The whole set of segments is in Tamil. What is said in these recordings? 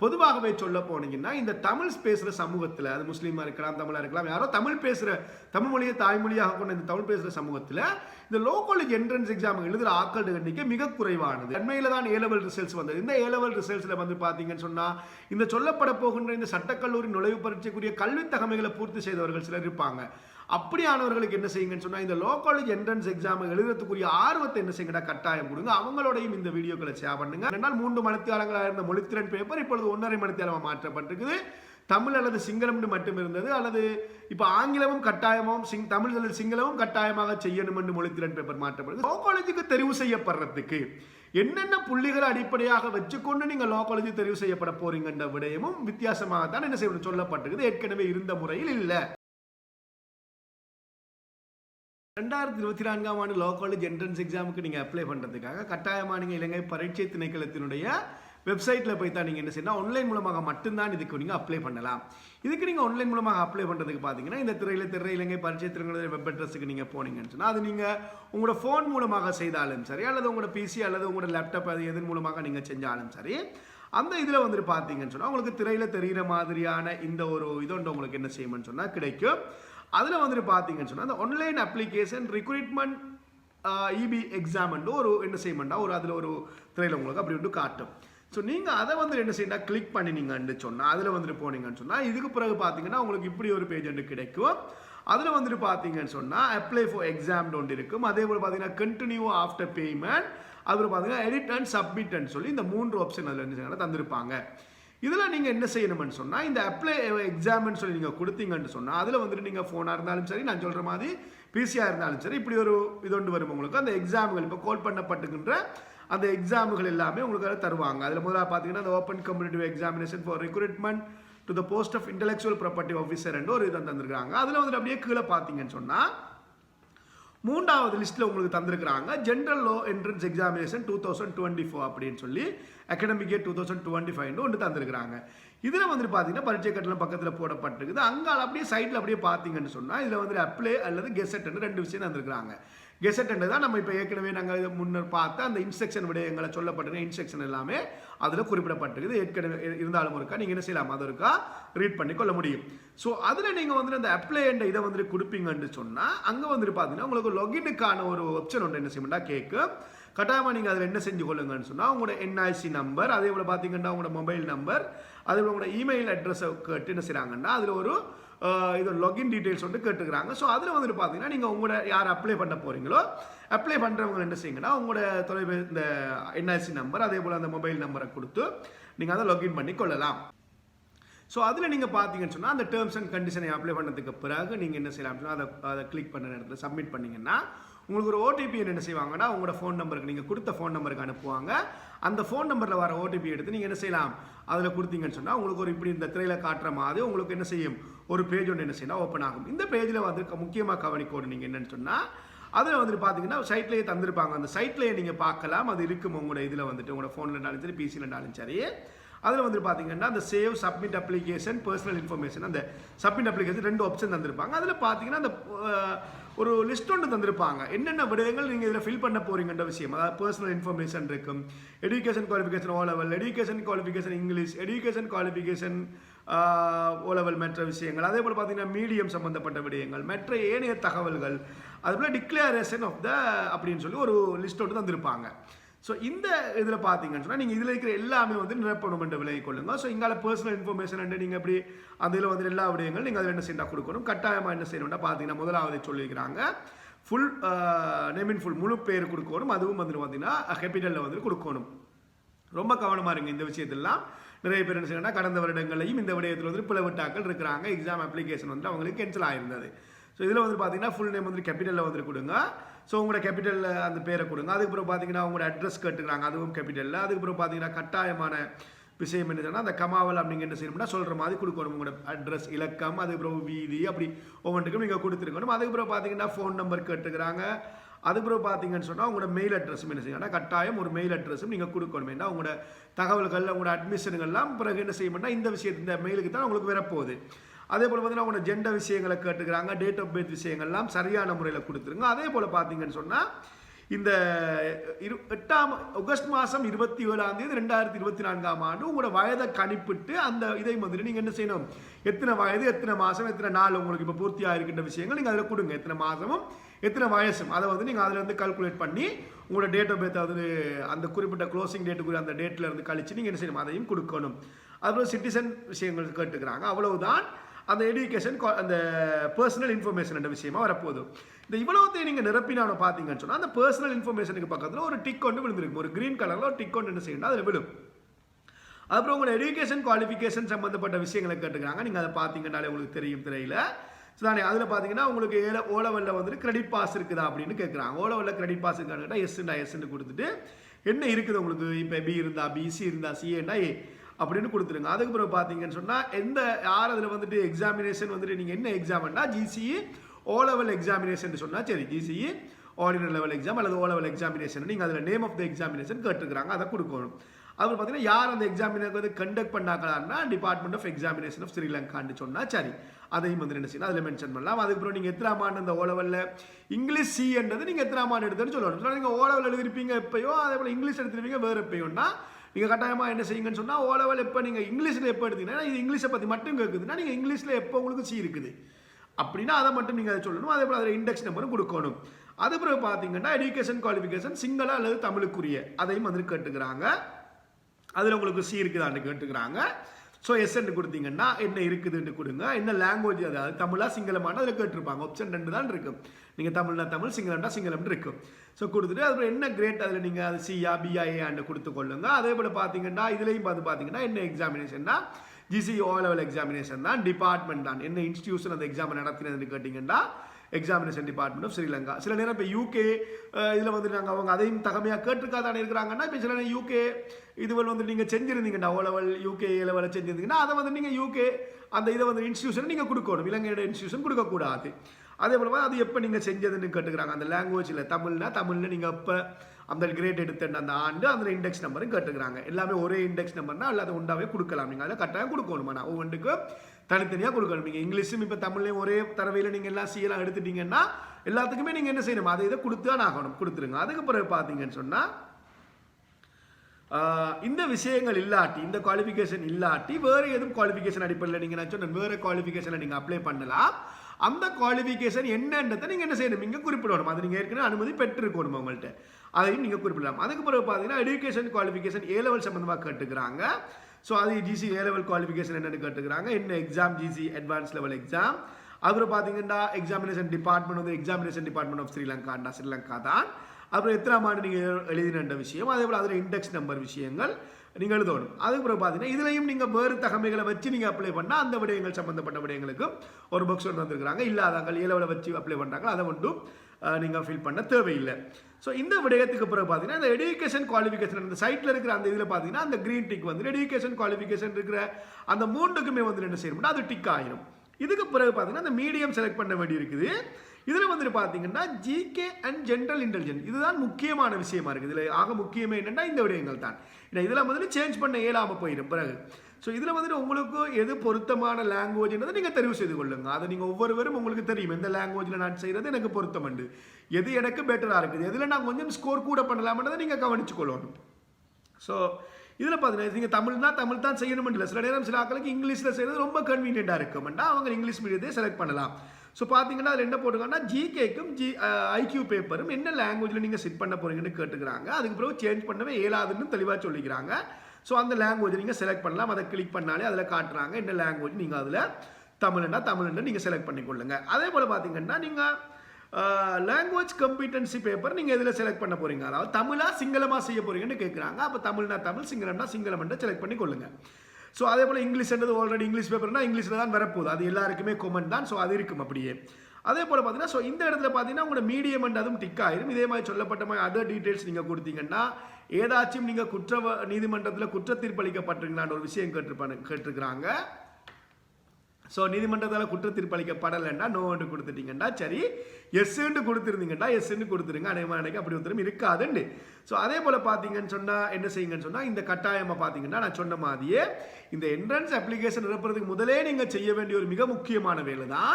பொதுவாகவே சொல்ல போனீங்கன்னா இந்த தமிழ் பேசுகிற சமூகத்தில் அது முஸ்லீமாக இருக்கலாம் தமிழாக இருக்கலாம் யாரோ தமிழ் பேசுகிற தமிழ் மொழியை தாய்மொழியாக கொண்ட இந்த தமிழ் பேசுகிற சமூகத்தில் இந்த லோக்கல் என்ட்ரன்ஸ் எக்ஸாம் எழுதுகிற ஆக்கள் எண்ணிக்கை மிக குறைவானது. அண்மையில் தான் ஏ லெவல் ரிசல்ட்ஸ் வந்தது. இந்த ஏ லெவல் ரிசல்ட்ஸில் வந்து பார்த்தீங்கன்னு சொன்னால் இந்த சொல்லப்பட போகின்ற இந்த சட்டக்கல்லூரி நுழைவு பரீட்சைக்குரிய கல்வித் தகமைகளை பூர்த்தி செய்தவர்கள் சிலர் இருப்பாங்க. அப்படியானவர்களுக்கு என்ன செய்யுங்கன்னு சொன்னால் இந்த லோ காலேஜ் என்ட்ரன்ஸ் எக்ஸாம் எழுதுறதுக்குரிய ஆர்வத்தை என்ன செய்யுங்கடா கட்டாயம் கொடுங்க. அவங்களோடையும் இந்த வீடியோக்களை ஷேர் பண்ணுங்க. ரெண்டால் மூன்று மணித்தியாலங்களாக இருந்த மொழித்திறன் பேப்பர் இப்பொழுது ஒன்றரை மணித்தியாலமாக மாற்றப்பட்டிருக்குது. தமிழ் அல்லது சிங்களம் மட்டும் இருந்தது. அல்லது இப்போ ஆங்கிலமும் கட்டாயமும் சிங் தமிழ் அல்லது சிங்களமும் கட்டாயமாக செய்யணும் என்று மொழித்திறன் பேப்பர் மாற்றப்படுது. லோ காலேஜுக்கு தெரிவு செய்யப்படுறதுக்கு என்னென்ன புள்ளிகளை அடிப்படையாக வச்சுக்கொண்டு நீங்கள் லோ காலேஜ் தெரிவு செய்யப்பட போறீங்கன்ற விடயமும் வித்தியாசமாக தான் என்ன செய்யணும் சொல்லப்பட்டிருக்குது. ஏற்கனவே இருந்த முறையில் இல்லை. ரெண்டாயிரத்தி இருபத்தி நான்காம் ஆண்டு லோ காலேஜ் என்ட்ரன்ஸ் எக்ஸாமுக்கு நீங்கள் அப்ளை பண்ணுறதுக்காக கட்டாயமாக நீங்கள் இலங்கை பரீட்சை திணைக்களத்தினுடைய வெப்சைட்டில் போய் தான் நீங்கள் என்ன செய்யணும் ஆன்லைன் மூலமாக மட்டும்தான் இதுக்கு நீங்கள் அப்ளை பண்ணலாம். இதுக்கு நீங்கள் ஆன்லைன் மூலமாக அப்ளை பண்ணுறதுக்கு பார்த்தீங்கன்னா இந்த திரையில் திரை இலங்கை பரீட்சை திறங்களுடைய வெப் அட்ரஸுக்கு நீங்கள் போனீங்கன்னு சொன்னால் அது நீங்கள் உங்களோட ஃபோன் மூலமாக செய்தாலும் சரி அல்லது உங்களோட பிசி அல்லது உங்களோட லேப்டாப் அது எதன் மூலமாக நீங்கள் செஞ்சாலும் சரி அந்த இதில் வந்துட்டு பார்த்தீங்கன்னு சொன்னால் உங்களுக்கு திரையில் தெரிகிற மாதிரியான இந்த ஒரு இதொன்று உங்களுக்கு என்ன செய்யணும்னு சொன்னால் கிடைக்கும். அதில் வந்துட்டு பார்த்தீங்கன்னு சொன்னால் அந்த ஆன்லைன் அப்ளிகேஷன் ரிக்ரூட்மெண்ட் இபி எக்ஸாம்னு ஒரு என்ன செய்யமெண்டா ஒரு அதில் ஒரு திரையில் உங்களுக்கு அப்படி விட்டு காட்டும். ஸோ நீங்கள் அதை வந்து என்ன செய்யணும் கிளிக் பண்ணினீங்கன்னு சொன்னால் அதில் வந்துட்டு போனீங்கன்னு சொன்னால் இதுக்கு பிறகு பார்த்தீங்கன்னா உங்களுக்கு இப்படி ஒரு பேஜ் ஒன்று கிடைக்கும். அதில் வந்துட்டு பார்த்தீங்கன்னு சொன்னால் அப்ளை ஃபார் எக்ஸாம் ஒன்று இருக்கும். அதே போல் பார்த்தீங்கன்னா கண்டினியூ ஆஃப்டர் பேமெண்ட் அதில் பார்த்தீங்கன்னா எடிட் அண்ட் சப்மிட்னு சொல்லி இந்த மூன்று ஆப்ஷன் அதில் என்ன செய்யணும் தந்திருப்பாங்க. இதில் நீங்கள் என்ன செய்யணும்னு சொன்னால் இந்த அப்ளை எக்ஸாம்னு சொல்லி நீங்கள் கொடுத்தீங்கன்னு சொன்னால் அதில் வந்துட்டு நீங்கள் ஃபோனாக இருந்தாலும் சரி நான் சொல்கிற மாதிரி பிசியாக இருந்தாலும் சரி இப்படி ஒரு இது ஒன்று வரும் உங்களுக்கு. அந்த எக்ஸாம்கள் இப்போ கோல் பண்ணப்பட்டுக்கின்ற அந்த எக்ஸாமுகள் எல்லாமே உங்களுக்கு தருவாங்க. அதில் முதல்ல பார்த்தீங்கன்னா அந்த open competitive examination for recruitment to the post of intellectual property officer ஒரு இதை தந்திருக்காங்க அதில் வந்துட்டு அப்படியே கீழே பார்த்தீங்கன்னு சொன்னால் மூன்றாவது லிஸ்ட்டில் உங்களுக்கு தந்திருக்கிறாங்க general law entrance examination two thousand twenty four அப்படின்னு சொல்லி academic year two thousand twenty ஃபைவ்னு ஒன்று தந்திருக்கிறாங்க. இதில் வந்துட்டு பார்த்தீங்கன்னா பரீட்சை கட்டணம் பக்கத்தில் போடப்பட்டிருக்குது. அங்கே அப்படியே சைடில் அப்படியே பார்த்தீங்கன்னு சொன்னால் இதில் வந்துட்டு அப்ளை அல்லது கெசட்னு ரெண்டு விஷயம் தந்திருக்கிறாங்க. கெசட் தான் நம்ம இப்போ ஏற்கனவே நாங்கள் இதை முன்னர் பார்த்த அந்த இன்ஸ்ட்ரக்ஷன் விடயங்களை சொல்லப்பட்ட இன்ஸ்ட்ரக்ஷன் எல்லாமே அதில் குறிப்பிடப்பட்டிருக்குது. ஏற்கனவே இருந்தாலும் இருக்கா நீங்கள் என்ன செய்யலாம்? அது இருக்கா? ரீட் பண்ணி கொள்ள முடியும். ஸோ அதில் நீங்கள் வந்துட்டு அந்த அப்ளை என்ற இதை வந்துட்டு கொடுப்பீங்கன்னு சொன்னால் அங்கே வந்துட்டு பார்த்தீங்கன்னா உங்களுக்கு லொகினுக்கான ஒரு ஆப்ஷன் ஒன்று என்ன செய்யணும்னா கேட்கும் கட்டாயமாக நீங்கள் அதில் என்ன செஞ்சு கொள்ளுங்கன்னு சொன்னால் உங்களோட என்ஐசி நம்பர் அதே போல் பார்த்தீங்கன்னா உங்களோட மொபைல் நம்பர் அதில் உங்களோட இமெயில் அட்ரஸை கேட்டு என்ன செய்கிறாங்கன்னா அதில் ஒரு இது லாகின் டீட்டெயில்ஸ் வந்து கேட்டுக்கிறாங்க. ஸோ அதில் வந்துட்டு பார்த்தீங்கன்னா நீங்கள் உங்களோட யார் அப்ளை பண்ண போகிறீங்களோ அப்ளை பண்ணுறவங்க என்ன செய்யுங்கன்னா உங்களோட தொலைபேசி இந்த என்ஆர்சி நம்பர் அதே போல் அந்த மொபைல் நம்பரை கொடுத்து நீங்கள் அதை லாகின் பண்ணி கொள்ளலாம். ஸோ அதில் நீங்கள் பார்த்தீங்கன்னு சொன்னால் அந்த டேர்ம்ஸ் அண்ட் கண்டிஷனை அப்ளை பண்ணதுக்கு பிறகு நீங்கள் என்ன செய்யலாம் அப்படின்னா அதை அதை கிளிக் பண்ண நேரத்தில் சப்மிட் பண்ணிங்கன்னா உங்களுக்கு ஒரு ஓடிபி என்ன செய்வாங்கன்னா உங்களோட ஃபோன் நம்பருக்கு நீங்கள் கொடுத்த ஃபோன் நம்பருக்கு அனுப்புவாங்க. அந்த ஃபோன் நம்பரில் வர ஓடிபி எடுத்து நீங்கள் என்ன செய்யலாம்? அதில் கொடுத்தீங்கன்னு சொன்னால் உங்களுக்கு ஒரு இப்படி இந்த திரையில் காட்டுற மாதிரி உங்களுக்கு என்ன செய்யும்? ஒரு பேஜ் ஒன்று என்ன செய்யணும் ஓப்பன் ஆகும். இந்த பேஜில் வந்து முக்கியமாக கவனிக்கணும் நீங்கள் என்னென்னு சொன்னால் அதில் வந்துட்டு பார்த்தீங்கன்னா சைட்லேயே தந்திருப்பாங்க. அந்த சைட்லேயே நீங்கள் பார்க்கலாம். அது இருக்கும் உங்களோட இதில் வந்துட்டு. உங்களோட ஃபோனில் இருந்தாலும் சரி பிசியில் இருந்தாலும் சரி. அதில் வந்துட்டு பார்த்தீங்கன்னா அந்த save submit application personal information அந்த சப்மிட் அப்ளிகேஷன் ரெண்டு ஆப்ஷன் தந்திருப்பாங்க. அதில் பார்த்தீங்கன்னா அந்த ஒரு லிஸ்ட் ஒன்று தந்திருப்பாங்க. என்னென்ன விடயங்கள் நீங்கள் இதில் ஃபில் பண்ண போகிறீங்கன்ற விஷயம். அதாவது பர்சனல் இன்ஃபர்மேஷன் இருக்கும். Education qualification O level education qualification English education qualification O level மற்ற விஷயங்கள். அதே போல் பார்த்தீங்கன்னா மீடியம் சம்மந்தப்பட்ட விடயங்கள் மற்ற ஏனைய தகவல்கள். அதுபோல் டிக்ளேரேஷன் ஆஃப் த அப்படின்னு சொல்லி ஒரு லிஸ்ட் ஒன்று தந்திருப்பாங்க. ஸோ இந்த இதில் பார்த்தீங்கன்னு சொன்னால் நீங்கள் இதில் இருக்கிற எல்லாமே வந்து நிரப்பணும் என்று விலகி கொள்ளுங்க ஸோ இங்கால பர்சனல் இன்ஃபர்மேஷன் நீங்கள் எப்படி அந்த இதில் வந்து எல்லா விடயங்களும் நீங்கள் அதில் என்ன செய்யணும் கொடுக்கணும்? கட்டாயமாக என்ன செய்யணும்னா பார்த்தீங்கன்னா முதலாவது சொல்லியிருக்கிறாங்க. ஃபுல் நேமின் ஃபுல் முழு பேர் கொடுக்கணும். அதுவும் வந்துட்டு பார்த்தீங்கன்னா கேபிட்டலில் வந்து கொடுக்கணும். ரொம்ப கவனமாக இருங்க இந்த விஷயத்திலாம் நிறைய பேர் என்ன செய்யணும்னா கடந்த வருடங்களையும் இந்த விடயத்தில் வந்து பிளவிட்டாக்கள் இருக்கிறாங்க. எக்ஸாம் அப்ளிகேஷன் வந்து அவங்களுக்கு கேன்சல் ஆகிருந்தது ஸோ இதில் வந்து பார்த்தீங்கன்னா ஃபுல் நேம் வந்து கேபிட்டலில் வந்து கொடுங்க. ஸோ உங்களோட கேபிட்டலில் அந்த பேரை கொடுங்க. அதுக்கப்புறம் பார்த்தீங்கன்னா உங்களோட அட்ரஸ் கேட்டுக்கிறாங்க. அதுவும் கேபிட்டலில் அதுக்கப்புறம் பார்த்தீங்கன்னா கட்டாயமான விஷயம் என்ன சொன்னால் அந்த கமாவல் அப்படிங்க என்ன செய்யணும்னா சொல்கிற மாதிரி கொடுக்கணும். உங்களோட அட்ரஸ் இலக்கம் அதுக்கப்புறம் வீதி அப்படி ஒவ்வொன்றுக்கும் நீங்கள் கொடுத்துருக்கணும். அதுக்கப்புறம் பார்த்தீங்கன்னா ஃபோன் நம்பர் கேட்டுக்கிறாங்க. அதுக்கப்புறம் பார்த்தீங்கன்னு சொன்னால் உங்களோட மெயில் அட்ரஸும் என்ன செய்யணும் கட்டாயம் ஒரு மெயில் அட்ரஸும் நீங்கள் கொடுக்கணும். ஏன்னா உங்களோட தகவல்கள் உங்களோட அட்மிஷனுங்கள்லாம் பிறகு என்ன செய்யணும்னா இந்த விஷயத்து இந்த மெயிலுக்கு தான் உங்களுக்கு வரப்போகுது. அதே போல் பார்த்தீங்கன்னா உங்களோட ஜெண்டர் விஷயங்களை கேட்டுக்கிறாங்க டேட் ஆஃப் பர்த் விஷயங்கள்லாம் சரியான முறையில் கொடுத்துருங்க. அதே போல் பார்த்தீங்கன்னு சொன்னால் இந்த இரு எட்டாம் ஆகஸ்ட் மாதம் இருபத்தி ஏழாம் தேதி ரெண்டாயிரத்தி இருபத்தி நான்காம் ஆண்டு உங்களோட வயதை கணிப்பிட்டு அந்த இதை வந்துட்டு நீங்கள் என்ன செய்யணும்? எத்தனை வயது எத்தனை மாதம் எத்தனை நாள் உங்களுக்கு இப்போ பூர்த்தியாக இருக்கின்ற விஷயங்கள் நீங்கள் அதில் கொடுங்க. எத்தனை மாதமும் எத்தனை வயசும். அதை வந்து நீங்கள் அதில் இருந்து கால்குலேட் பண்ணி உங்களோட டேட் ஆஃப் பர்த் அதாவது அந்த குறிப்பிட்ட க்ளோசிங் டேட்டுக்குரிய அந்த டேட்டில் இருந்து கழித்து நீங்கள் என்ன செய்யணும்? அதையும் கொடுக்கணும். அதுபோல் சிட்டிசன் விஷயங்கள் கேட்டுக்கிறாங்க. அவ்வளவுதான். அந்த எடுக்கேஷன் அந்த பர்சனல் இன்ஃபர்மேஷன் என்ற விஷயமா வரப்போகுது. இந்த இவ்வளவுத்தையும் நீங்கள் நிரப்பினான பார்த்தீங்கன்னு சொன்னால் அந்த பர்சனல் இன்ஃபர்மேஷனுக்கு பக்கத்தில் ஒரு டிக் ஒன்று விழுந்திருக்கும். ஒரு க்ரீன் கலரில் ஒரு டிக் ஒன்று என்ன செய்யணும் அதில் விழும். அப்புறம் உங்களோட எஜுகேஷன் குவாலிஃபிகேஷன் சம்மந்தப்பட்ட விஷயங்களை கேட்டுக்கிறாங்க. நீங்கள் அதை பார்த்தீங்கன்னாலே உங்களுக்கு தெரியும் தெரியல. தானே அதில் பார்த்தீங்கன்னா உங்களுக்கு ஏல ஓலவெல்ல வந்துட்டு கிரெடிட் பாஸ் இருக்குதா அப்படின்னு கேட்குறாங்க ஓலவெல்ல கிரெடிட் பாஸ் இருக்கான்னு கேட்டால் எஸ்ண்டா எஸ்ன்னு கொடுத்துட்டு என்ன இருக்குது உங்களுக்கு? இப்போ பி இருந்தா பிசி இருந்தா சிஏண்டா ஏ அப்படின்னு கொடுத்துருங்க. அதுக்கு பிறகு பார்த்தீங்கன்னு சொன்னால் எந்த யார் அதில் வந்துட்டு எக்ஸாமினேஷன் வந்துட்டு நீங்கள் என்ன எக்ஸாம்னா ஜிசிஇ ஓ லெவல் எக்ஸாமினேஷன் சொன்னால் சரி ஜிசிஇ ஆர்டினரி லெவல் எக்ஸாம் அல்லது ஓ லெவல் எக்ஸாமினேஷன் நீங்கள் அதில் நேம் ஆஃப் த எக்ஸாமினேஷன் கேட்டுருக்காங்க அதை கொடுக்கணும். அது பார்த்தீங்கன்னா யார் அந்த எக்ஸாமினேஷன் வந்து கண்டக்ட் பண்ணாக்கலான்னா டிபார்ட்மெண்ட் ஆஃப் எக்ஸாமினேஷன் ஆஃப் ஸ்ரீலங்கான்னு சொன்னால் சரி அதையும் வந்து என்ன செய்யணும் அதில் மென்ஷன் பண்ணலாம். அதுக்கப்புறம் நீங்கள் எத்தனாம் ஆண்டு அந்த ஓலவலில் இங்கிலீஷ் சிஎன்றது நீங்கள் எத்தனாம் ஆண்டு எடுத்துன்னு சொல்லணும். நீங்கள் ஓலவில் எழுதிருப்பீங்க எப்பயோ அதே போல் இங்கிலீஷ் எடுத்துருப்பீங்க வேறு எப்பயோன்னா நீங்கள் கட்டாயமாக என்ன செய்யுங்கன்னு சொன்னால் ஓ லெவல் எப்போ நீங்கள் இங்கிலீஷில் எப்போ எடுத்தீங்கன்னா இது இங்கிலீஷை பற்றி மட்டும் கேட்குதுன்னா நீங்கள் இங்கிலீஷில் எப்போ உங்களுக்கு சி இருக்குது? அப்படின்னா அதை மட்டும் நீங்கள் அதை சொல்லணும். அதே போல் அதில் இண்டெக்ஸ் நம்பரும் கொடுக்கணும். அது பிறகு பார்த்தீங்கன்னா எஜுகேஷன் குவாலிஃபிகேஷன் சிங்களா அல்லது தமிழுக்குரிய அதையும் வந்து கேட்டுக்கிறாங்க. அதில் உங்களுக்கு சி இருக்குதான்னு கேட்டுக்கிறாங்க. ஸோ எஸ்என் கொடுத்தீங்கன்னா என்ன இருக்குதுன்னு கொடுங்க. என்ன லாங்குவேஜ் அதாவது தமிழா சிங்களமான அதில் கேட்டிருப்பாங்க. ஆப்ஷன் ரெண்டு தான் இருக்கும் நீங்கள் தமிழ்னா தமிழ் சிங்களம்னா சிங்களம்னு இருக்கும் ஸோ கொடுத்துட்டு அதுக்கு என்ன கிரேட் அதில் நீங்கள் அது சிஆ பிஐஏன்னு கொடுத்து கொள்ளுங்க. அதே போல் பார்த்தீங்கன்னா இதுலேயும் பார்த்து பார்த்தீங்கன்னா என்ன எக்ஸாமினேஷன்னா ஜிசி ஓ லெவல் எக்ஸாமினேஷன் தான் டிபார்ட்மெண்ட் தான். என்ன இன்ஸ்டியூஷன் அந்த எக்ஸாம் நடத்தினதுன்னு கேட்டிங்கன்னா எக்ஸாமினேஷன் டிபார்ட்மெண்ட் ஆஃப் ஸ்ரீலங்கா சில நேரம் இப்போ யூகே இதில் வந்து நாங்கள் அவங்க அதையும் தகமையாக கேட்டிருக்காதானே இருக்கிறாங்கன்னா இப்போ சில நேரம் யூகே இதுவள் வந்து நீங்கள் செஞ்சிருந்தீங்கடா ஓ லெவல் யூகே லெவலில் செஞ்சிருந்தீங்கன்னா அதை வந்து நீங்கள் யூகே அந்த இதை வந்து இன்ஸ்டியூஷன் நீங்கள் கொடுக்கணும். இலங்கையோட இன்ஸ்டியூஷன் கொடுக்கக்கூடாது. அதே போல அது எப்போ நீங்கள் செஞ்சதுன்னு கேட்டுக்கிறாங்க. அந்த லாங்குவேஜில் தமிழ்னா தமிழில் நீங்கள் எப்போ அந்த கிரேட் எடுத்த அந்த ஆண்டு அந்த இண்டெக்ஸ் நம்பரும் கேட்டுக்கிறாங்க. எல்லாமே ஒரே இண்டெக்ஸ் நம்பர்னா அல்லது உண்டாவே கொடுக்கலாம். நீங்கள் அதில் கட்டாயம் கொடுக்கணும் ஆனால் ஒவ்வொன்றுக்கும் தனித்தனியாக கொடுக்கணும். நீங்கள் இங்கிலீஷும் இப்போ தமிழ்லையும் ஒரே தரவையில் நீங்கள் எல்லாம் சீலாம் எடுத்துட்டீங்கன்னா எல்லாத்துக்குமே நீங்கள் என்ன செய்யணும்? அதை இதை கொடுத்து தான் ஆகணும். கொடுத்துருங்க. அதுக்கு பிறகு பார்த்தீங்கன்னு சொன்னால் இந்த விஷயங்கள் இல்லாட்டி இந்த குவாலிஃபிகேஷன் இல்லாட்டி வேறு எதுவும் குவாலிஃபிகேஷன் அடிப்படையில் நீங்கள் நான் சொன்னேன். வேறு குவாலிஃபிகேஷனை நீங்கள் அப்ளை பண்ணலாம். அந்த குவாலிஃபிகேஷன் என்னன்றதை நீங்கள் என்ன செய்யணும்? இங்கே குறிப்பிடணும். அது நீங்கள் ஏற்கனவே அனுமதி பெற்றிருக்கணும் உங்கள்கிட்ட அதையும் நீங்கள் குறிப்பிடலாம். அதுக்கு பிறகு பார்த்தீங்கன்னா எஜுகேஷன் குவாலிஃபிகேஷன் ஏ லெவல் சம்மந்தமாக கேட்டுக்கிறாங்க. ஸோ அது ஜிசி ஏ லெவல் குவாலிஃபிகேஷன் என்னென்னு கேட்டுக்கிறாங்க. என்ன exam GC advance level exam அப்புறம் பார்த்தீங்கன்னா எக்ஸாமினேஷன் டிபார்ட்மெண்ட் வந்து எக்ஸாமினேஷன் டிபார்ட்மெண்ட் ஆஃப் ஸ்ரீலங்காண்டா ஸ்ரீலங்கா தான். அப்புறம் எத்தனாம் ஆண்டு நீங்கள் எழுதின விஷயம்? அதே போல் அதில் இண்டெக்ஸ் நம்பர் விஷயங்கள். நீங்கள் எழுதணும். அதுக்கப்புறம் பார்த்தீங்கன்னா இதுலையும் நீங்கள் வேறு தகமைகளை வச்சு நீங்கள் அப்ளை பண்ணால் அந்த விடயங்கள் சம்மந்தப்பட்ட விடயங்களுக்கும் ஒரு புக்ஸ் ஒன்று வந்திருக்கிறாங்க. இல்லாதாங்க இளவில் வச்சு அப்ளை பண்ணுறாங்க அதை ஒன்றும் நீங்கள் ஃபில் பண்ண தேவையில்லை. ஸோ இந்த விடயத்துக்கு பிறகு பார்த்தீங்கன்னா இந்த எடுகேஷன் குவாலிஃபிகேஷன் அந்த சைட்டில் இருக்கிற அந்த இதில் பார்த்தீங்கன்னா அந்த க்ரீன் டிக் வந்து எடுகேஷன் குவாலிஃபிகேஷன் இருக்கிற அந்த மூன்றுக்குமே வந்து என்ன செய்யணும்னா அது டிக் ஆயிரும். இதுக்கு பிறகு பார்த்தீங்கன்னா அந்த மீடியம் செலக்ட் பண்ண வேண்டி இருக்குது. இதில் வந்துட்டு பார்த்தீங்கன்னா ஜிகே அண்ட் ஜென்ரல் இன்டெலிஜென்ஸ் இதுதான் முக்கியமான விஷயமா இருக்குது. இதில் ஆக முக்கியமே என்னென்னா இந்த விடயங்கள் தான். ஏன்னா இதில் வந்துட்டு சேஞ்ச் பண்ண இயலாமல் போயிடும். பிறகு. ஸோ இதில் வந்துட்டு உங்களுக்கு எது பொருத்தமான லாங்குவேஜ்ன்றதை நீங்கள் தெரிவு செய்து கொள்ளுங்க. அதை நீங்கள் ஒவ்வொருவரும் உங்களுக்கு தெரியும். எந்த லாங்குவேஜில் நான் செய்கிறது எனக்கு பொருத்தமுண்டு எது எனக்கு பெட்டராக இருக்குது? எதில் நான் கொஞ்சம் ஸ்கோர் கூட பண்ணலாம்ன்றதை நீங்கள் கவனிச்சு கொள்ளணும். ஸோ இதில் பார்த்தீங்கன்னா நீங்கள் தமிழ்னா தமிழ் தான் செய்யணும் இல்லை. சில நேரம் சில ஆக்களுக்கு இங்கிலீஷில் செய்கிறது ரொம்ப கன்வீனியண்ட்டாக இருக்கும்னா அவங்க இங்கிலீஷ் மீடியத்தை செலக்ட் பண்ணலாம். ஸோ பார்த்தீங்கன்னா அதில் என்ன போட்டுருக்காங்கன்னா ஜிகேக்கும் ஜி ஐக்யூ பேப்பரும் என்ன லாங்குவேஜில் நீங்கள் செட் பண்ண போகிறீங்கன்னு கேட்டுக்கிறாங்க. அதுக்கு பிறகு சேஞ்ச் பண்ணவே இயலாதுன்னு தெளிவாக சொல்லிக்கிறாங்க. ஸோ அந்த லாங்குவேஜ் நீங்கள் செலக்ட் பண்ணலாம். அதை கிளிக் பண்ணாலே அதில் காட்டுறாங்க என்ன லாங்குவேஜ் நீங்கள் அதில் தமிழ்னா தமிழ்னு நீங்கள் செலக்ட் பண்ணிக்கொள்ளுங்க அதே போல் பார்த்தீங்கன்னா நீங்கள் லாங்குவேஜ் கம்பிட்டன்சி பேப்பர் நீங்கள் இதில் செலக்ட் பண்ண போகிறீங்க அதாவது தமிழாக சிங்களமாக செய்ய போகிறீங்கன்னு கேட்குறாங்க அப்போ தமிழ்னா தமிழ் சிங்களம்னா சிங்களம்ன்ற செலக்ட் பண்ணி கொள்ளுங்கள் ஸோ அதே போல் இங்கிலீஷ்ன்றது ஆல்ரெடி இங்கிலீஷ் பேப்பர்னா இங்கிலீஷில் தான் வரப்போகுது. அது எல்லாருக்குமே கொமன் தான். ஸோ அது இருக்கும் அப்படியே. அதே போல் பார்த்தீங்கன்னா ஸோ இந்த இடத்துல பார்த்தீங்கன்னா உங்களோட மீடியம் அதுவும் டிக் ஆயிரும். இதே மாதிரி சொல்லப்பட்ட மாதிரி அதர் டீட்டெயில்ஸ் நீங்கள் கொடுத்தீங்கன்னா ஏதாச்சும் நீங்கள் குற்ற நீதிமன்றத்தில் குற்றத்தீர்ப்பளிக்கப்பட்டிருக்கீங்களான்னு ஒரு விஷயம் கேட்டிருப்பாங்க கேட்டிருக்கிறாங்க. ஸோ நீதிமன்றத்தால் குற்ற தீர்ப்பளிக்கப்படலைன்னா நோன்னு கொடுத்துட்டீங்கன்னா சரி எஸ்ன்னு கொடுத்துருந்தீங்கன்னா எஸ்ன்னு கொடுத்துருங்க. அனைவருக்கு அப்படி ஒருத்தரும் இருக்காதுண்டு ஸோ அதே போல் பார்த்தீங்கன்னு சொன்னால் என்ன செய்யுங்கன்னு சொன்னால் இந்த கட்டாயமாக பார்த்தீங்கன்னா நான் சொன்ன மாதிரியே இந்த என்ட்ரன்ஸ் அப்ளிகேஷன் நிரப்புறதுக்கு முதலே நீங்கள் செய்ய வேண்டிய ஒரு மிக முக்கியமான வேலை தான்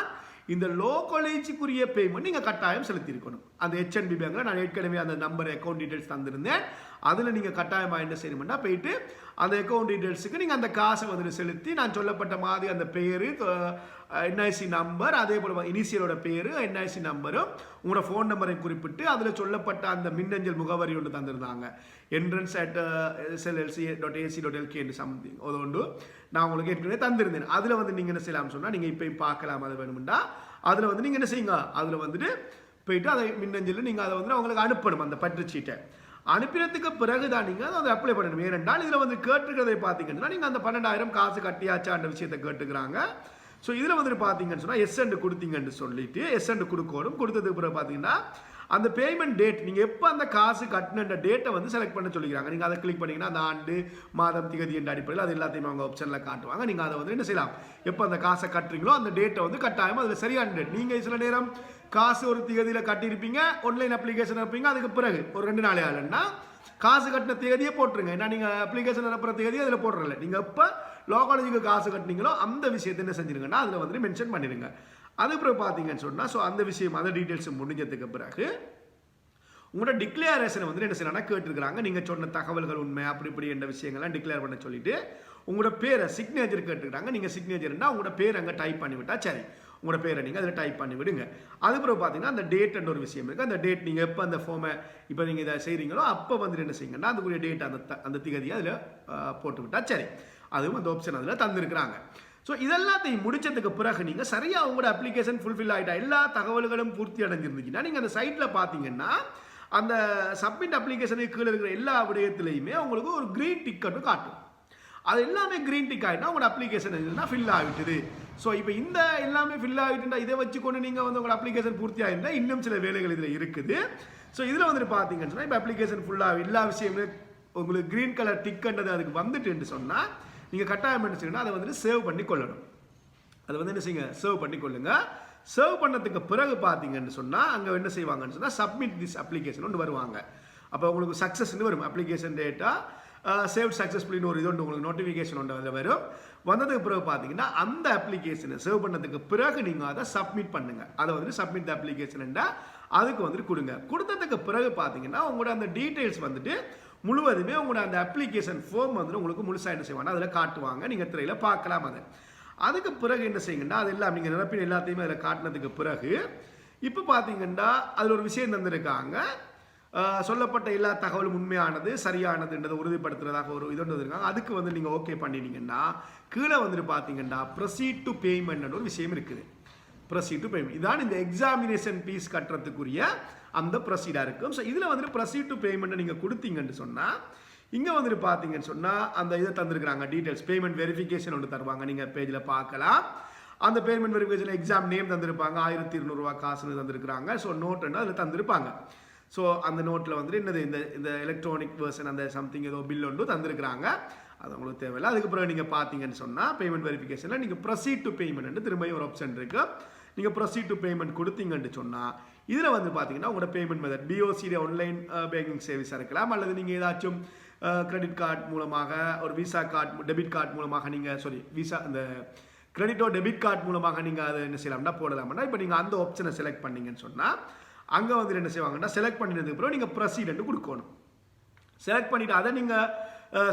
இந்த லோ காலேஜுக்குரிய பேமெண்ட் நீங்கள் கட்டாயம் செலுத்தியிருக்கணும். அந்த ஹெச்என்பி பேங்கில் நான் ஏற்கனவே அந்த நம்பர் அக்கௌண்ட் டீட்டெயில்ஸ் தந்திருந்தேன். அதில் நீங்கள் கட்டாயமாக என்ன செய்யணும்னா போயிட்டு அந்த அக்கௌண்ட் டீட்டெயில்ஸுக்கு நீங்கள் அந்த காசை வந்துட்டு செலுத்தி நான் சொல்லப்பட்ட மாதிரி அந்த பேர் என்ஐசி நம்பர் அதே போல் இனிஷியலோட பேர் என்ஐசி நம்பரும் உங்களோட ஃபோன் நம்பரை குறிப்பிட்டு அதில் சொல்லப்பட்ட அந்த மின்னஞ்சல் முகவரி ஒன்று தந்திருந்தாங்க. Entrance at SLLC dot AC dot LK something அது ஒன்று நான் உங்களுக்கு ஏற்கனவே தந்திருந்தேன். அதில் வந்து நீங்கள் என்ன செய்யலாம்னு சொன்னால் நீங்கள் இப்போயும் பார்க்கலாம் அது வேணும்டா. அதில் வந்து நீங்கள் என்ன செய்யுங்க? அதில் வந்துட்டு போயிட்டு அதை மின்னஞ்சலில் நீங்கள் அதை வந்து அவங்களுக்கு அனுப்பணும் அந்த பற்றுச்சீட்டை அனுப்பினதுக்கு பிறகு தான் நீங்கள் அதை அப்ளை பண்ணணும். ஏனென்றால் இதில் வந்து கேட்டுக்கிறதை பார்த்தீங்கன்னா நீங்கள் அந்த பன்னெண்டாயிரம் காசு கட்டியாச்சான்ற விஷயத்தை கேட்டுக்கிறாங்க. ஸோ இதில் வந்துட்டு பார்த்தீங்கன்னு சொன்னால் எஸ்எண்டு கொடுத்தீங்கன்னு சொல்லிட்டு எஸ்எண்டு கொடுக்கணும். கொடுத்ததுக்கு பிறகு பார்த்தீங்கன்னா அந்த பேமெண்ட் டேட் நீங்கள் எப்போ அந்த காசு கட்டின டேட்டை வந்து செலக்ட் பண்ண சொல்லிக்கிறாங்க. நீங்கள் அதை கிளிக் பண்ணிங்கன்னா அந்த ஆண்டு மாதம் திகதி என்ற அடிப்படையில் அது எல்லாத்தையும் அவங்க ஆப்ஷனில் காட்டுவாங்க. நீங்கள் அதை வந்து என்ன செய்யலாம்? எப்போ அந்த காசை கட்டுறீங்களோ அந்த டேட்டை வந்து கட்டாயமாக அதில் சரியான டேட் நீங்கள் சில நேரம் காசு ஒரு திகதியில் கட்டியிருப்பீங்க ஆன்லைன் அப்ளிகேஷன் இருப்பீங்க அதுக்கு பிறகு ஒரு ரெண்டு நாளே ஆளுன்னா காசு கட்டின தேதியே போட்டுருங்க. ஏன்னா நீங்கள் அப்ளிகேஷன் அனுப்புற தேதியை அதில் போடுறல நீங்கள் எப்போ லோ காலேஜுக்கு காசு கட்டினீங்களோ அந்த விஷயத்தை என்ன செஞ்சுருங்கன்னா அதில் வந்துட்டு மென்ஷன் பண்ணிடுங்க. அதுக்கப்புறம் பார்த்தீங்கன்னு சொன்னால் ஸோ அந்த விஷயம் அந்த டீட்டெயில்ஸ் முடிஞ்சதுக்கு பிறகு உங்களோட டிக்ளேரேஷனை வந்து என்ன செய்யலாம் கேட்டிருக்கிறாங்க. நீங்கள் சொன்ன தகவல்கள் உண்மை அப்படி இப்படி என்ற விஷயங்கள்லாம் டிக்ளேர் பண்ண சொல்லிட்டு உங்களோட பேரை சிக்னேச்சர் கேட்டுக்கிறாங்க நீங்கள் சிக்னேச்சர்னா உங்களோட பேர் அங்கே டைப் பண்ணிவிட்டா சரி. உங்களோட பேரை நீங்கள் அதில் டைப் பண்ணி விடுங்க. அதுக்கப்புறம் பார்த்தீங்கன்னா அந்த டேட்ன்ற ஒரு விஷயம் இருக்குது அந்த டேட் நீங்கள் எப்போ அந்த ஃபார்மை இப்போ நீங்கள் இதை செய்கிறீங்களோ அப்போ வந்துட்டு என்ன செய்யுங்கன்னா அதுக்குரிய டேட் அந்த த- அந்த திகதியை அதில் போட்டுவிட்டா சரி. அதுவும் அந்த ஆப்ஷன் அதில் தந்திருக்கிறாங்க. ஸோ இதெல்லாத்தையும் முடிச்சதுக்கு பிறகு நீங்கள் சரியாக உங்களோட அப்ளிகேஷன் ஃபுல்ஃபில் ஆகிட்டா எல்லா தகவல்களும் பூர்த்தி அடைஞ்சிருந்துச்சுன்னா நீங்கள் அந்த சைட்டில் பார்த்தீங்கன்னா அந்த சப்மிட் அப்ளிகேஷனுக்கு கீழே இருக்கிற எல்லா விடயத்துலையுமே உங்களுக்கு ஒரு க்ரீன் டிக்கெட்டும் காட்டும். அது எல்லாமே க்ரீன் டிக் ஆகிட்டா உங்களோட அப்ளிகேஷன் என்னன்னா ஃபில் ஆகிட்டுது. ஸோ இப்போ இந்த எல்லாமே ஃபில் ஆகிட்டுண்டா இதை வச்சுக்கொண்டு நீங்கள் வந்து உங்களோட அப்ளிகேஷன் பூர்த்தி ஆகிருந்தா இன்னும் சில வேலைகள் இதில் இருக்குது. ஸோ இதில் வந்துட்டு பார்த்தீங்கன்னு சொன்னால் இப்போ அப்ளிகேஷன் ஃபுல்லாக எல்லா விஷயமே உங்களுக்கு க்ரீன் கலர் டிக்கன்றது அதுக்கு வந்துட்டுன்னு சொன்னால் நீங்கள் கட்டாயம் என்ன அதை வந்துட்டு சேவ் பண்ணி கொள்ளணும். அதை வந்து என்ன செய்யுங்க? சேவ் பண்ணி கொள்ளுங்க. சர்வ் பண்ணதுக்கு பிறகு பார்த்தீங்கன்னு சொன்னால் அங்கே என்ன செய்வாங்கன்னு சொன்னால் சப்மிட் திஸ் அப்ளிகேஷன் ஒன்று வருவாங்க. அப்போ உங்களுக்கு சக்ஸஸ்ன்னு வரும். அப்ளிகேஷன் டேட்டா சேவ் சக்ஸஸ்ஃபுல்லின்னு ஒரு இது ஒன்று உங்களுக்கு நோட்டிஃபிகேஷன் ஒன்று அதில் வரும். வந்ததுக்கு பிறகு பார்த்தீங்கன்னா அந்த அப்ளிகேஷனை சேவ் பண்ணதுக்கு பிறகு நீங்கள் அதை சப்மிட் பண்ணுங்கள் அதை வந்துட்டு சப்மிட் அப்ளிகேஷன்டா அதுக்கு வந்துட்டு கொடுங்க. கொடுத்ததுக்கு பிறகு பார்த்தீங்கன்னா உங்களோட அந்த டீட்டெயில்ஸ் வந்துட்டு முழுவதுமே உங்களோட அந்த அப்ளிகேஷன் ஃபார்ம் வந்து உங்களுக்கு முழுசாக என்ன செய்வாங்க? அதில் காட்டுவாங்க. நீங்கள் திரையில் பார்க்கலாம் அதை. அதுக்கு பிறகு என்ன செய்யுங்கன்னா அது எல்லாம் நீங்கள் நிரப்பின எல்லாத்தையுமே அதில் காட்டினதுக்கு பிறகு இப்போ பார்த்தீங்கன்னா அதில் ஒரு விஷயம் தந்திருக்காங்க சொல்லப்பட்ட எல்லா தகவலும் உண்மையானது சரியானதுன்றதை உறுதிப்படுத்துறதாக ஒரு இது ஒன்று இருக்காங்க அதுக்கு வந்து நீங்கள் ஓகே பண்ணினீங்கன்னா கீழே வந்துட்டு பார்த்தீங்கன்னா ப்ரொசீட் டு பேமெண்ட் ஒரு விஷயம் இருக்குது. ப்ரொசீட் டு பேமெண்ட் இதான் இந்த எக்ஸாமினேஷன் ஃபீஸ் கட்டுறதுக்குரிய அந்த ப்ரொசீடாக இருக்கும் ஸோ இதில் வந்துட்டு ப்ரொசீட் டு பேமெண்ட்டை நீங்கள் கொடுத்தீங்கன்னு சொன்னால் இங்கே வந்துட்டு பார்த்தீங்கன்னு சொன்னால் அந்த இதை தந்திருக்கிறாங்க. டீட்டெயில்ஸ் பேமெண்ட் வெரிஃபிகேஷன் ஒன்று தருவாங்க. நீங்கள் பேஜில் பார்க்கலாம். அந்த பேமெண்ட் வெரிஃபிகேஷன் எக்ஸாம் நேம் தந்திருப்பாங்க. ஆயிரத்தி இருநூறுவா காசுன்னு தந்திருக்கிறாங்க. ஸோ நோட்டுன்னு அதில் தந்திருப்பாங்க. ஸோ அந்த நோட்டில் வந்துட்டு என்னது? இந்த இந்த எலக்ட்ரானிக் வேர்ஷன் அந்த சம்திங் ஏதோ பில் ஒன்று தந்திருக்கிறாங்க. அது உங்களுக்கு தேவையில்லை. அதுக்கு பிறகு நீங்கள் பார்த்தீங்கன்னு சொன்னால் பேமெண்ட் வெரிஃபிகேஷனில் நீங்கள் ப்ரொசீட் டு பேமெண்ட் திரும்பியும் ஒரு ஆப்ஷன் இருக்குது நீங்கள் ப்ரொசீட் டு பேமெண்ட் கொடுத்தீங்கன்னு சொன்னால் இதில் வந்து பார்த்தீங்கன்னா உங்களோட payment method BOCD online banking சர்வீஸாக இருக்கலாம். அல்லது நீங்கள் ஏதாச்சும் uh, கிரெடிட் கார்டு மூலமாக ஒரு விசா கார்டு டெபிட் கார்டு மூலமாக நீங்கள் சாரி விசா அந்த கிரெடிட்டோ டெபிட் கார்டு மூலமாக நீங்கள் அதை என்ன செய்யலாம்னா போடலாம்னா இப்போ நீங்கள் அந்த ஆப்ஷனை செலக்ட் பண்ணீங்கன்னு சொன்னால் அங்கே வந்து என்ன செய்வாங்கன்னா செலக்ட் பண்ணினதுக்கு அப்புறம் நீங்கள் ப்ரொசீடென்ட் கொடுக்கணும். செலக்ட் பண்ணிவிட்டு அதை நீங்கள்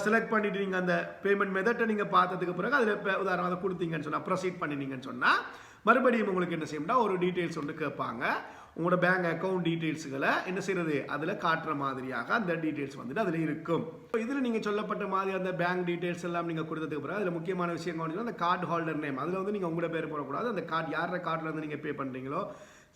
செலக்ட் பண்ணிட்டு நீங்கள் அந்த பேமெண்ட் மெத்தட்டை நீங்கள் பார்த்ததுக்கு பிறகு அதில் இப்போ உதாரணம் அதை கொடுத்தீங்கன்னு சொன்னால் ப்ரொசீட் பண்ணினீங்கன்னு சொன்னால் மறுபடியும் உங்களுக்கு என்ன செய்யணும்னா ஒரு டீட்டெயில்ஸ் ஒன்று கேட்பாங்க. உங்களோட பேங்க் அக்கௌண்ட் டீட்டெயில்ஸுகளை என்ன செய்யறது? அதில் காட்டுற மாதிரியாக அந்த டீட்டெயில்ஸ் வந்துட்டு அதில் இருக்கும். இதில் நீங்கள் சொல்லப்பட்ட மாதிரி அந்த பேங்க் டீட்டெயில்ஸ் எல்லாம் நீங்கள் கொடுத்ததுக்கு பிறகு அதில் முக்கியமான விஷயம் அந்த கார்டு ஹோல்டர் நேம் அதில் வந்து நீங்கள் உங்களோட பேர் போடக்கூடாது. அந்த கார்டு யார கார்டில் வந்து நீங்கள் பே பண்ணுறீங்களோ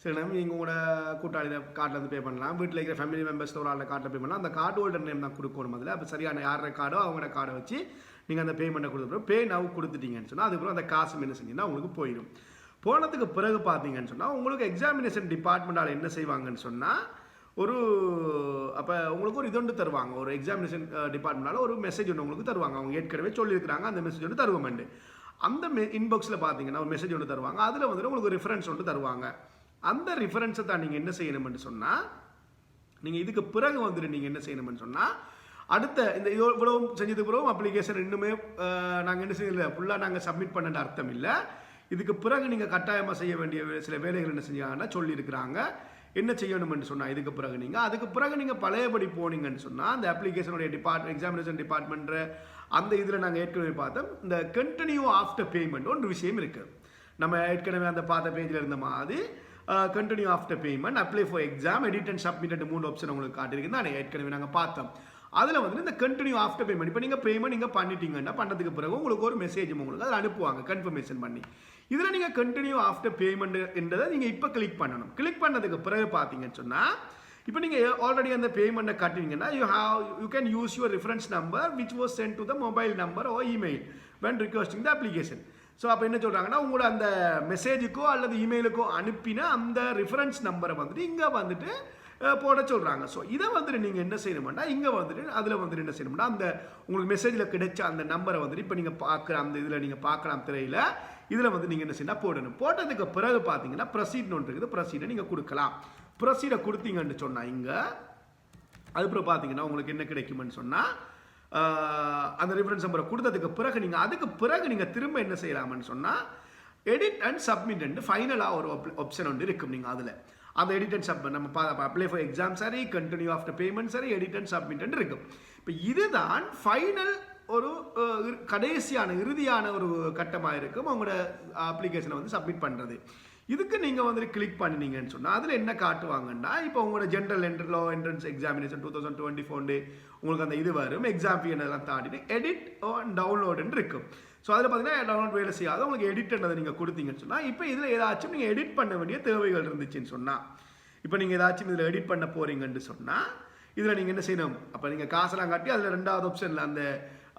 சில நேரம் நீங்கள் கூட கூட்டாளியில் கார்டில் வந்து பே பண்ணலாம். வீட்டில் இருக்கிற ஃபேமிலி மெம்பர்ஸ் ஒரு ஆளில் கார்டில் பே பண்ணலாம். அந்த கார்டு ஹோல்டர் நேம் தான் கொடுக்கணும் அதில் அப்போ சரியான யாரோட கார்டோ அவங்களோட கார்டை வச்சு நீங்கள் அந்த பேமெண்ட்டை கொடுத்துருப்போம் பே நவ் கொடுத்துட்டீங்கன்னு சொன்னால் அதுக்கப்புறம் அந்த காசு என்ன செஞ்சீங்கன்னா உங்களுக்கு போயிடும். போனதுக்கு பிறகு பார்த்தீங்கன்னு சொன்னால் உங்களுக்கு எக்ஸாமினேஷன் டிபார்ட்மெண்ட்டால் என்ன செய்வாங்கன்னு சொன்னால் ஒரு அப்போ உங்களுக்கு ஒரு இது ஒன்று தருவாங்க. ஒரு எக்ஸாமினேஷன் டிபார்ட்மெண்ட்டால் ஒரு மெசேஜ் ஒன்று உங்களுக்கு தருவாங்க. அவங்க ஏற்கனவே சொல்லியிருக்கிறாங்க. அந்த மெசேஜ் ஒன்று தருவோம் அந்த மெ இன்பாக்ஸில் பார்த்தீங்கன்னா ஒரு மெசேஜ் ஒன்று தருவாங்க. அதில் வந்துட்டு உங்களுக்கு ரெஃபரன்ஸ் ஒன்று தருவாங்க. அந்த ரெஃபரன்ஸை தான் நீங்கள் என்ன செய்யணும்னு சொன்னால் நீங்கள் இதுக்கு பிறகு வந்துட்டு நீங்கள் என்ன செய்யணும்னு சொன்னால் அடுத்த இந்த இது செஞ்சதுக்கு பிறகு அப்ளிகேஷன் இன்னுமே நாங்கள் என்ன செய்யலை ஃபுல்லாக நாங்கள் சப்மிட் பண்ண அர்த்தம் இல்லை. இதுக்கு பிறகு நீங்கள் கட்டாயமாக செய்ய வேண்டிய சில வேலைகள் என்ன செஞ்சாங்கன்னா சொல்லியிருக்கிறாங்க. என்ன செய்யணும்னு சொன்னால் இதுக்கு பிறகு நீங்கள் அதுக்கு பிறகு நீங்கள் பழையபடி போனீங்கன்னு சொன்னால் அந்த அப்ளிகேஷனுடைய டிபார்ட் எக்ஸாமினேஷன் டிபார்ட்மெண்ட் அந்த இதில் நாங்கள் ஏற்கனவே பார்த்தோம். இந்த கண்டினியூ ஆஃப்டர் பேமெண்ட் ஒன்று விஷயம் இருக்குது நம்ம ஏற்கனவே அந்த பார்த்த பேஜில் இருந்த மாதிரி continue after payment apply for exam edit and submit மூணு ஆப்ஷன் உங்களுக்கு காட்டியிருக்கு. நான் ஏற்கனவே நாங்கள் பார்த்தோம். அதில் வந்து இந்த கண்டினியூ ஆஃப்டர் பேமெண்ட் இப்போ நீங்கள் பேமெண்ட் நீங்கள் பண்ணிட்டீங்கன்னா பண்ணதுக்கு பிறகு உங்களுக்கு ஒரு மெசேஜ் உங்களுக்கு அதை அனுப்புவாங்க கன்ஃபர்மேஷன் பண்ணி. இதில் நீங்கள் கண்டினியூ ஆஃப்டர் பேமெண்ட் என்றதை நீங்கள் இப்போ கிளிக் பண்ணணும். கிளிக் பண்ணதுக்கு பிறகு பார்த்தீங்கன்னு சொன்னால் இப்போ நீங்கள் ஆல்ரெடி அந்த பேமெண்ட்டை கட்டுவீங்கன்னா you have you can use your reference number which was sent to the mobile number or email when requesting the application so அப்போ என்ன சொல்கிறாங்கன்னா உங்களோட அந்த மெசேஜுக்கோ அல்லது இமெயிலுக்கோ அனுப்பின அந்த ரெஃபரன்ஸ் நம்பரை வந்துட்டு இங்கே வந்துட்டு போட சொல்கிறாங்க ஸோ இதை வந்துட்டு நீங்கள் என்ன செய்யணும்னா இங்கே வந்துட்டு அதில் வந்துட்டு என்ன செய்யணும்னா அந்த உங்களுக்கு மெசேஜில் கிடைச்ச அந்த நம்பரை வந்துட்டு இப்போ நீங்கள் பார்க்குற அந்த இதில் நீங்கள் பார்க்கலாம் திரையில் இதில் வந்து நீங்கள் என்ன செய்யணும் போடணும். போட்டதுக்கு பிறகு பார்த்தீங்கன்னா ப்ரொசீட்னு ஒன்று இருக்குது. ப்ரொசீடை நீங்கள் கொடுக்கலாம். ப்ரொசீடை கொடுத்தீங்கன்னு சொன்னால் இங்கே அதுக்கப்புறம் பார்த்தீங்கன்னா உங்களுக்கு என்ன கிடைக்கும்னு சொன்னால் அந்த ரெஃபரன்ஸ் நம்பரை கொடுத்ததுக்கு பிறகு நீங்கள் அதுக்கு பிறகு நீங்கள் திரும்ப என்ன செய்யலாம்னு சொன்னால் எடிட் அண்ட் சப்மிட் ஃபைனலாக ஒரு ஆப்ஷன் ஒன்று இருக்கும் நீங்கள் அதில். அந்த எடிட் அண்ட் சப்மிட் நம்ம அப்ளை ஃபார் எக்ஸாம் சரி கண்டினியூ ஆஃப்டர் பேமெண்ட் சரி எடிட் அண்ட் சப்மிட் இருக்கும். இப்போ இதுதான் ஃபைனல் ஒரு கடைசியான இறுதியான ஒரு கட்டமாக இருக்கும். அவங்களோட அப்ளிகேஷனை வந்து சப்மிட் பண்ணுறது இதுக்கு நீங்கள் வந்துட்டு கிளிக் பண்ணினீங்கன்னு சொன்னால் அதில் என்ன காட்டுவாங்கன்னா இப்போ உங்களோட general enter law entrance examination two thousand twenty ஃபோர்ண்டு உங்களுக்கு அந்த இது வரும் எக்ஸாம் ஃபீ எல்லாம் தாண்டிட்டு எடிட் டவுன்லோடுன்னு இருக்கும். ஸோ அதில் பார்த்தீங்கன்னா டவுன்லோட் வேலை செய்யாத. உங்களுக்கு எடிட்ன்றதை நீங்கள் கொடுத்தீங்கன்னு சொன்னால் இப்போ இதில் ஏதாச்சும் நீங்கள் எடிட் பண்ண வேண்டிய தேவைகள் இருந்துச்சுன்னு சொன்னால் இப்போ நீங்கள் ஏதாச்சும் இதில் எடிட் பண்ண போகிறீங்கன்னு சொன்னால் இதில் நீங்கள் என்ன செய்யணும்? அப்போ நீங்கள் காசெல்லாம் காட்டி அதில் ரெண்டாவது ஆப்ஷனில் அந்த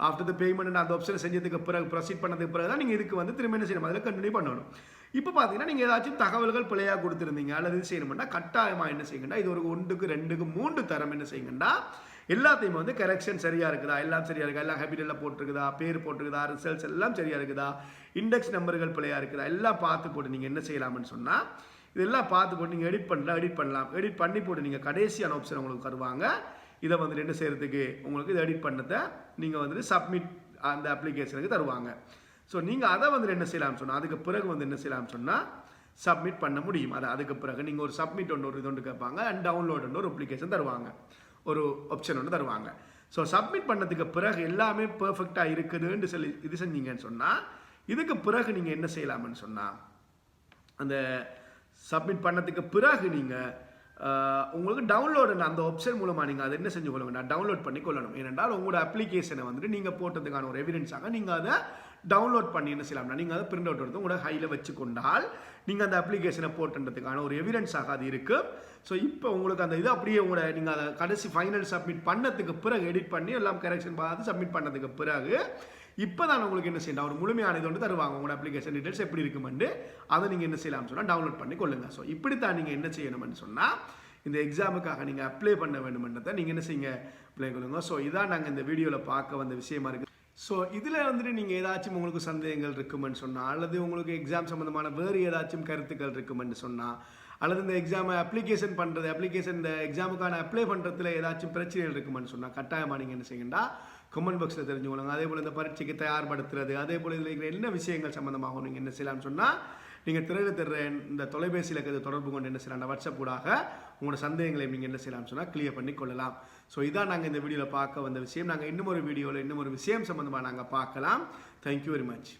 ஆஃப்டர் த பேமெண்ட் அந்த ஆப்ஷன் செஞ்சதுக்கு பிறகு ப்ரொசீட் பண்ணதுக்கு பிறகு தான் நீங்கள் இதுக்கு வந்து திரும்ப என்ன செய்யணும்? அதில் கண்டினியூ பண்ணணும். இப்போ பார்த்தீங்கன்னா நீங்கள் ஏதாச்சும் தகவல்கள் பிழையாக கொடுத்துருந்தீங்க அல்லது இது செய்யணும்னா கட்டாயமாக என்ன செய்யுங்கன்னா இது ஒரு ஒன்றுக்கு ரெண்டுக்கு மூன்று தரம் என்ன செய்யுங்கன்னா எல்லாத்தையும் வந்து கரெக்ஷன் சரியாக இருக்குதா? எல்லாம் சரியாக இருக்கா? எல்லாம் ஹேபிட்டலில் போட்டிருக்குதா? பேர் போட்டிருக்குதா? ரிசல்ட்ஸ் எல்லாம் சரியாக இருக்குதா? இண்டெக்ஸ் நம்பர்கள் பிழையாக இருக்குதா? எல்லாம் பார்த்து போட்டு நீங்கள் என்ன செய்யலாம்னு சொன்னால் இதெல்லாம் பார்த்து போட்டு நீங்கள் எடிட் பண்ணலாம் எடிட் பண்ணலாம். எடிட் பண்ணி போட்டு நீங்கள் கடைசியான ஆப்ஷன் உங்களுக்கு தருவாங்க. இதை வந்துட்டு என்ன செய்கிறதுக்கு உங்களுக்கு இதை எடிட் பண்ணதை நீங்கள் வந்துட்டு சப்மிட் அந்த அப்ளிகேஷனுக்கு தருவாங்க. ஸோ நீங்கள் அதை வந்து என்ன செய்யலாம்னு சொன்னால் அதுக்கு பிறகு வந்து என்ன செய்யலாம்னு சொன்னால் சப்மிட் பண்ண முடியும். அது அதுக்கு பிறகு நீங்கள் ஒரு சப்மிட் ஒன்று ஒரு இது ஒன்று கேட்பாங்க அண்ட் டவுன்லோட் ஒரு அப்ளிகேஷன் தருவாங்க. ஒரு ஆப்ஷன் ஒன்று தருவாங்க. ஸோ சப்மிட் பண்ணதுக்கு பிறகு எல்லாமே பர்ஃபெக்டாக இருக்குதுன்னு சொல்லி இது செஞ்சீங்கன்னு சொன்னால் இதுக்கு பிறகு நீங்கள் என்ன செய்யலாம்னு சொன்னால் அந்த சப்மிட் பண்ணதுக்கு பிறகு நீங்கள் உங்களுக்கு டவுன்லோடு அந்த ஆப்ஷன் மூலமாக நீங்கள் அதை என்ன செஞ்சு கொள்ளுங்க டவுன்லோட் பண்ணி கொள்ளணும் ஏனென்றால் உங்களோட அப்ளிகேஷனை வந்துட்டு நீங்கள் போட்டதுக்கான ஒரு எவிடன்ஸாக நீங்கள் அதை டவுன்லோட் பண்ணி என்ன செய்யலாம்னா நீங்கள் அதை பிரிண்ட் அவுட் எடுத்து உங்களோட ஹையில் வச்சு கொண்டால் நீங்கள் அந்த அப்ளிகேஷனை போட்டுன்றதுக்கான ஒரு எவிடன்ஸாக அது இருக்குது ஸோ இப்போ உங்களுக்கு அந்த இது அப்படியே உங்களோட நீங்கள் அதை கடைசி ஃபைனல் சப்மிட் பண்ணதுக்கு பிறகு எடிட் பண்ணி எல்லாம் கரெக்ஷன் பார்த்து சப்மிட் பண்ணதுக்கு பிறகு இப்போ தான் உங்களுக்கு என்ன செய்யணும்? ஒரு முழுமையான இது வந்து தருவாங்க. உங்களோட அப்ளிகேஷன் டீடைல்ஸ் எப்படி இருக்குமெண்டு அதை நீங்கள் என்ன செய்யலாம்னு சொன்னால் டவுன்லோட் பண்ணி கொள்ளுங்கள் ஸோ இப்படித்தான் நீங்கள் என்ன செய்யணும்னு சொன்னால் இந்த எக்ஸாமுக்காக நீங்கள் அப்ளை பண்ண வேண்டுமென்றதை நீங்கள் என்ன செய்யுங்க? அப்ளை கொள்ளுங்க ஸோ இதான் நாங்கள் இந்த வீடியோவில் பார்க்க வந்த விஷயமா இருக்குது ஸோ இதில் வந்துட்டு நீங்கள் ஏதாச்சும் உங்களுக்கு சந்தேகங்கள் இருக்குமென்னு சொன்னால் அல்லது உங்களுக்கு எக்ஸாம் சம்மந்தமான வேறு ஏதாச்சும் கருத்துக்கள் இருக்குமென்னு சொன்னால் அல்லது இந்த எக்ஸாமை அப்ளிகேஷன் பண்ணுறது அப்ளிகேஷன் இந்த எக்ஸாமுக்கான அப்ளை பண்ணுறதுல ஏதாச்சும் பிரச்சனைகள் இருக்குமென்னு சொன்னால் கட்டாயமாக நீங்கள் என்ன செய்யுங்கன்னா கமெண்ட் பாக்ஸில் தெரிஞ்சுக்கொள்ளுங்க அதே போல் இந்த பரீட்சைக்கு தயார்படுத்துறது அதே போல் இதில் இருக்கிற என்ன விஷயங்கள் சம்மந்தமாகவும் நீங்கள் என்ன செய்யலாம்னு சொன்னால் நீங்கள் திரையில் தர்ற இந்த தொலைபேசியில் இருக்கிற தொடர்பு கொண்டு என்ன செய்யலாம் வாட்ஸ்அப் கூடாக உங்களோட சந்தேகங்களை நீங்கள் என்ன செய்யலாம்னு சொன்னால் கிளியர் பண்ணி கொள்ளலாம். ஸோ இதான் நாங்கள் இந்த வீடியோவில் பார்க்க வந்த விஷயம். நாங்கள் இன்னும் ஒரு வீடியோவில் இன்னும் ஒரு விஷயம் சம்மந்தமாக நாங்கள் பார்க்கலாம். Thank you very much